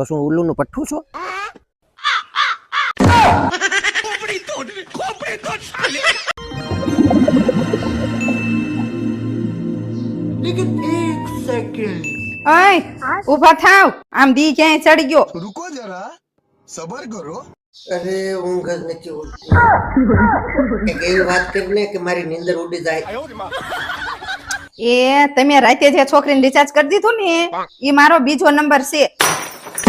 તો શું ઉલ્લુનું પઠ્ઠું છો? મારી નીંદર ઉડી જાય. એ તમે રાતે જે છોકરી ને રિચાર્જ કરી દીધું ને એ મારો બીજો નંબર છે.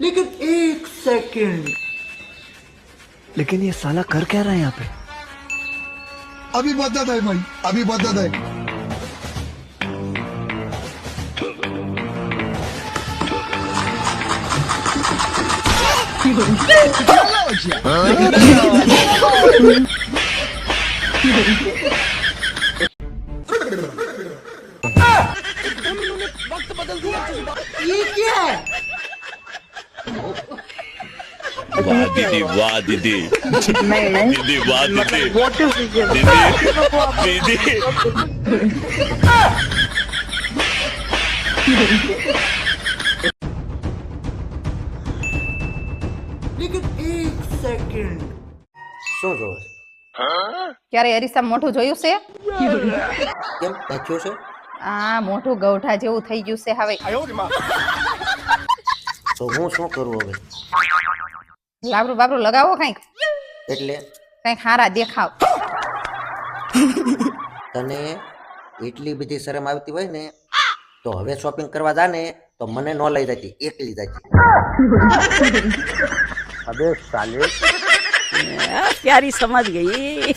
लेकिन एक सेकंड। लेकिन ये साला कर क्या रहा है यहाँ पे? अभी बदत है भाई अभी बदत है। ये क्या है वाह दीदी वाह दीदी दीदी वाह दीदी दीदी दीदी लेकिन एक सेकंड શું જોવે ક્યારે અરીસા મોઢું જોયું છે કેમ કાચ્યું છે આ મોટું ગૌઠા જેવું થઈ ગયું છે હવે. તો હું શું કરું હવે? લાબરું બાબરું લગાવો કંઈક. એટલે? કંઈક હારા દેખાવ. તને એટલી બધી શરમ આવતી હોય ને તો હવે શોપિંગ કરવા જા ને તો મને ન લઈ જતી એકલી જતી અબે સાલે. પ્યારી સમજ ગઈ.